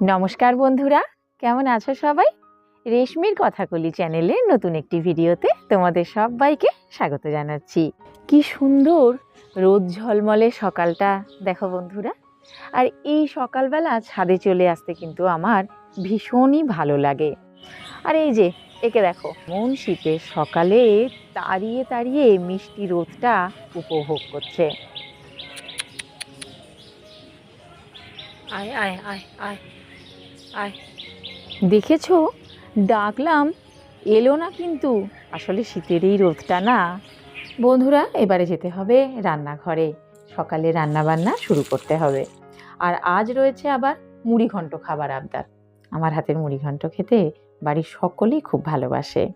নমস্কার বন্ধুরা, কেমন আছো সবাই? রেশমির কথাকলি চ্যানেলের নতুন একটি ভিডিওতে তোমাদের সবাইকে স্বাগত জানাচ্ছি। কি সুন্দর রোদ ঝলমলে সকালটা, দেখো বন্ধুরা। আর এই সকালবেলা ছাদে চলে আসতে কিন্তু আমার ভীষণই ভালো লাগে। আর এই যে, একে দেখো, মন শীতের সকালে তাড়িয়ে তাড়িয়ে মিষ্টি রোদটা উপভোগ করছে। আয় আয় আয় আয়। আয়। দেখেছ? ডাকলাম, এলো না কিন্তু। আসলে শীতের এই রোদটা না। বন্ধুরা, এবারে যেতে হবে রান্নাঘরে। সকালে রান্না বান্না শুরু করতে হবে। আর আজ রয়েছে আবার মুড়ি ঘন্ট খাবার আবদার। আমার হাতের মুড়ি ঘন্ট খেতে বাড়ির সকলেই খুব ভালোবাসে।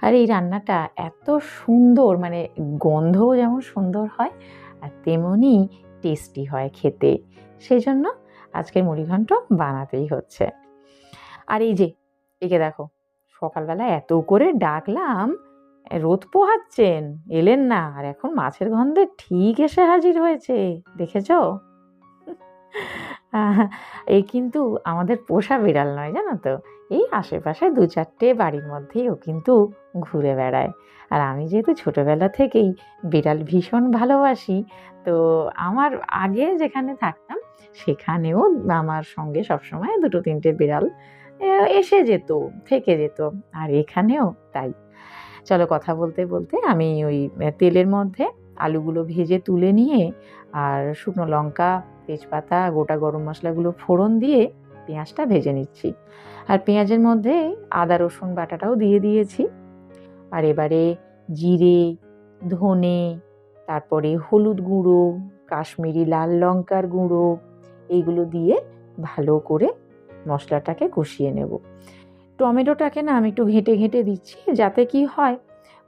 আর এই রান্নাটা এত সুন্দর মানে গন্ধও যেমন সুন্দর হয়, আর তেমনই টেস্টি হয় খেতে। সেই জন্য আজকের মুড়িঘণ্ট বানাতেই হচ্ছে। আর এই যে, একে দেখো, সকালবেলা এত করে ডাকলাম, রোদ পোহাচ্ছেন, এলেন না, আর এখন মাছের গন্ধে ঠিক এসে হাজির হয়েছে, দেখেছ? এই কিন্তু আমাদের পোষা বিড়াল নয়, জানো তো? এই আশেপাশে দু চারটে বাড়ির মধ্যেই ও কিন্তু ঘুরে বেড়ায়। আর আমি যেহেতু ছোটোবেলা থেকেই বিড়াল ভীষণ ভালোবাসি, তো আমার আগে যেখানে থাকতাম সেখানেও আমার সঙ্গে সবসময় দুটো তিনটে বিড়াল এসে যেত, থেকে যেত। আর এখানেও তাই। চলো কথা বলতে বলতে আমি ওই তেলের মধ্যে আলুগুলো ভেজে তুলে নিয়ে আর শুকনো লঙ্কা, তেজপাতা, গোটা গরম মশলাগুলো ফোড়ন দিয়ে পেঁয়াজটা ভেজে নিচ্ছি। আর পেঁয়াজের মধ্যে আদা, রসুন বাটাটাও দিয়ে দিয়েছি। আর এবারে জিরে, ধনে, তারপরে হলুদ গুঁড়ো, কাশ্মীরি লাল লঙ্কার গুঁড়ো, এইগুলো দিয়ে ভালো করে মশলাটাকে কষিয়ে নেব। টমেটোটাকে না আমি একটু ঘেঁটে ঘেঁটে দিচ্ছি, যাতে কি হয়,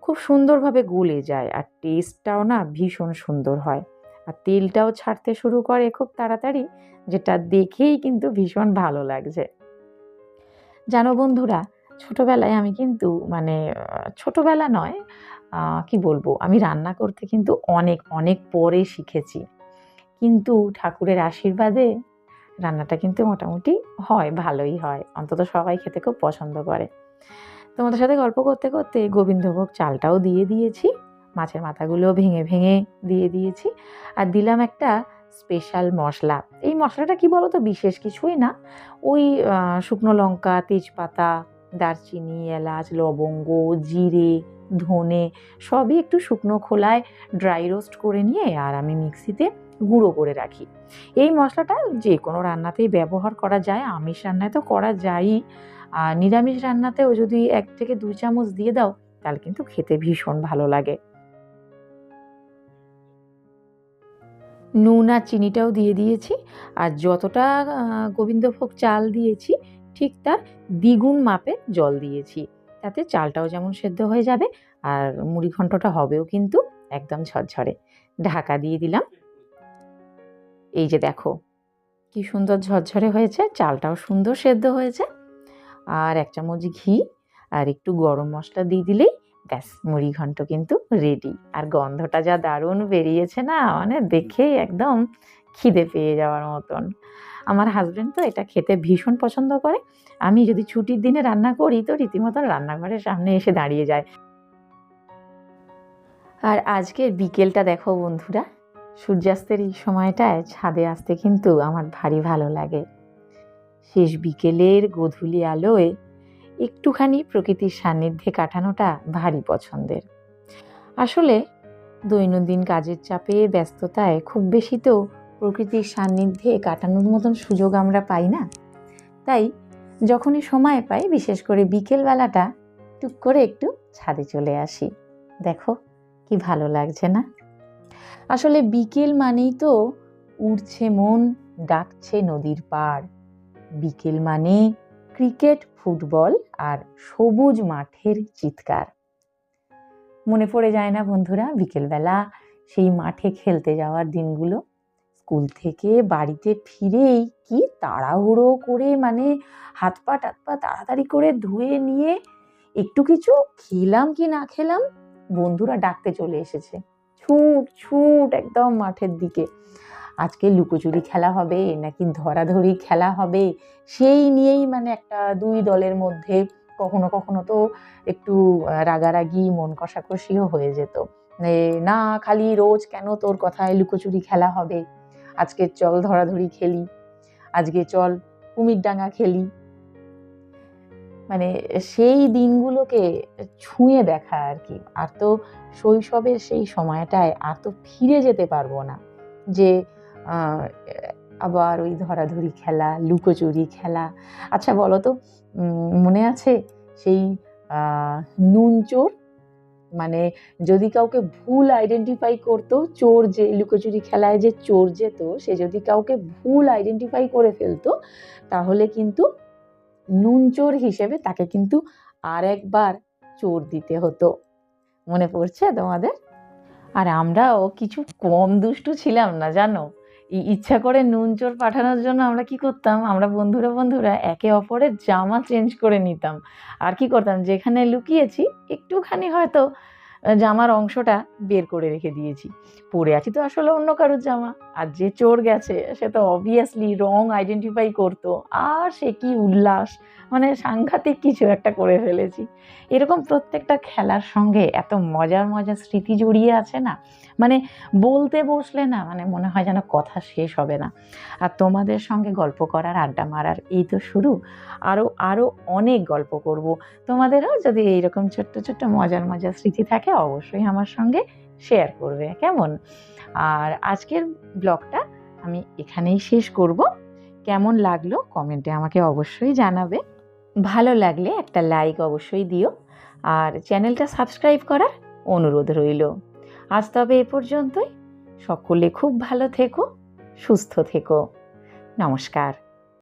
খুব সুন্দরভাবে গলে যায় আর টেস্টটাও না ভীষণ সুন্দর হয়। আর তেলটাও ছাড়তে শুরু করে খুব তাড়াতাড়ি, যেটা দেখেই কিন্তু ভীষণ ভালো লাগছে। জানো বন্ধুরা, ছোটোবেলায় আমি কিন্তু মানে ছোটোবেলা নয় কি বলব, আমি রান্না করতে কিন্তু অনেক অনেক পরে শিখেছি। কিন্তু ঠাকুরের আশীর্বাদে রান্নাটা কিন্তু মোটামুটি হয়, ভালোই হয়। অন্তত সবাই খেতে খুব পছন্দ করে। তোমাদের সাথে গল্প করতে করতে গোবিন্দভোগ চালটাও দিয়ে দিয়েছি। মাছের মাথাগুলো ভেঙে ভেঙে দিয়ে দিয়েছি। আর দিলাম একটা স্পেশাল মশলা। এই মশলাটা কি বলো তো বিশেষ কিছুই না। ওই শুকনো লঙ্কা, তেজপাতা, দারচিনি, এলাচ, লবঙ্গ, জিরে, ধনে সবই একটু শুকনো খোলায় ড্রাই রোস্ট করে নিয়ে আর আমি মিক্সিতে গুঁড়ো করে রাখি। এই মশলাটা যে কোনো রান্নাতেই ব্যবহার করা যায়, আমিষ রান্নায় তো করা যায়ই আর নিরামিষ রান্নাতেও যদি এক থেকে দুই চামচ দিয়ে দাও, তাহলে কিন্তু খেতে ভীষণ ভালো লাগে। নুন আর চিনিটাও দিয়ে দিয়েছি। আর যতটা গোবিন্দভোগ চাল দিয়েছি, ঠিক তার দ্বিগুণ মাপে জল দিয়েছি। তাতে চালটাও যেমন সেদ্ধ হয়ে যাবে, আর মুড়ি ঘন্টটা হবেও কিন্তু একদম ঝরঝরে। ঢাকা দিয়ে দিলাম। এই যে দেখো, কি সুন্দর ঝরঝরে হয়েছে, চালটাও সুন্দর সেদ্ধ হয়েছে। আর এক চামচ ঘি, আর একটু গরম মশলা দিয়ে দিলেই ব্যাস, মুড়ি ঘন্ট কিন্তু রেডি আর গন্ধটা যা দারুণ বেরিয়েছে না মানে দেখেই একদম খিদে পেয়ে যাওয়ার মতন। আমার হাজব্যান্ড তো এটা খেতে ভীষণ পছন্দ করে। আমি যদি ছুটির দিনে রান্না করি তো রীতিমতন রান্নাঘরের সামনে এসে দাঁড়িয়ে যায়। আর আজকের বিকেলটা দেখো বন্ধুরা, সূর্যাস্তের এই সময়টায় ছাদে আসতে কিন্তু আমার ভারী ভালো লাগে। শেষ বিকেলের গধূলি আলোয় একটুখানি প্রকৃতির সান্নিধ্যে কাটানোটা ভারী পছন্দের। আসলে দৈনন্দিন কাজের চাপে, ব্যস্ততায় খুব বেশি তো প্রকৃতির সান্নিধ্যে কাটানোর মতন সুযোগ আমরা পাই না। তাই যখনই সময় পাই, বিশেষ করে বিকেলবেলাটা, টুক করে একটু ছাদে চলে আসি। দেখো কি ভালো লাগছে না? আসলে বিকেল মানেই তো উড়ছে মন, ডাকছে নদীর পাড়। বিকেল মানে ক্রিকেট, ফুটবল আর সবুজ মাঠের চিৎকার। মনে পড়ে যায় না বন্ধুরা, বিকেলবেলা সেই মাঠে খেলতে যাওয়ার দিনগুলো? স্কুল থেকে বাড়িতে ফিরেই কি তাড়াহুড়ো করে মানে হাত পা টাত পা তাড়াতাড়ি করে ধুয়ে নিয়ে একটু কিছু খেলাম কি না খেলাম? বন্ধুরা ডাকতে চলে এসেছে। ছুট ছুট একদম মাঠের দিকে। আজকে লুকোচুরি খেলা হবে, নাকি ধরাধরি খেলা হবে, সেই নিয়েই মানে একটা দুই দলের মধ্যে কখনো কখনো তো একটু রাগারাগি, মন কষাকষিও হয়ে যেত। না, খালি রোজ কেন তোর কথায় লুকোচুরি খেলা হবে? আজকে চল ধরাধরি খেলি, আজকে চল কুমির ডাঙা খেলি। মানে সেই দিনগুলোকে ছুঁয়ে দেখা আর কি। আর তো শৈশবের সেই সময়টায় আর তো ফিরে যেতে পারব না। যে আবার ওই ধরাধরি খেলা, লুকোচুরি খেলা। আচ্ছা বলো তো মনে আছে সেই নুন চোর? মানে যদি কাউকে ভুল আইডেন্টিফাই করতো, চোর যে, লুকোচুরি খেলায় যে চোর যেত, সে যদি কাউকে ভুল আইডেন্টিফাই করে ফেলতো, তাহলে কিন্তু নুন চোর হিসেবে তাকে কিন্তু আর একবার চোর দিতে হতো। মনে পড়ছে তোমাদের? আর আমরাও কিছু কম দুষ্টু ছিলাম না, জানো? ইচ্ছা করে নুন চোর পাঠানোর জন্য আমরা কি করতাম? আমরা বন্ধুরা বন্ধুরা একে অপরের জামা চেঞ্জ করে নিতাম। আর কি করতাম? যেখানে লুকিয়েছি, একটুখানি হয়তো জামার অংশটা বের করে রেখে দিয়েছি। পরে আছি তো আসলে অন্য কারোর জামা। আর যে চোর গেছে, সে তো অবভিয়াসলি রং আইডেন্টিফাই করতো। আর সে কি উল্লাস মানে সাংঘাতিক কিছু একটা করে ফেলেছি। এরকম প্রত্যেকটা খেলার সঙ্গে এত মজার মজার স্মৃতি জড়িয়ে আছে না? মানে বলতে বসলে না মানে মনে হয় যেন কথা শেষ হবে না। আর তোমাদের সঙ্গে গল্প করার, আড্ডা মারার এই তো শুরু। আরও আরও অনেক গল্প করব। তোমাদেরও যদি এইরকম ছোট্ট ছোট্ট, মজার মজার স্মৃতি থাকে, অবশ্যই আমার সঙ্গে শেয়ার করবে, কেমন? আর আজকের ব্লগটা আমি এখানেই শেষ করব। কেমন লাগল কমেন্টে আমাকে অবশ্যই জানাবে। ভালো লাগলে একটা লাইক অবশ্যই দিও আর চ্যানেলটা সাবস্ক্রাইব করার অনুরোধ রইল। আজ তবে এ পর্যন্তই। সকলে খুব ভালো থেকো, সুস্থ থেকো। নমস্কার।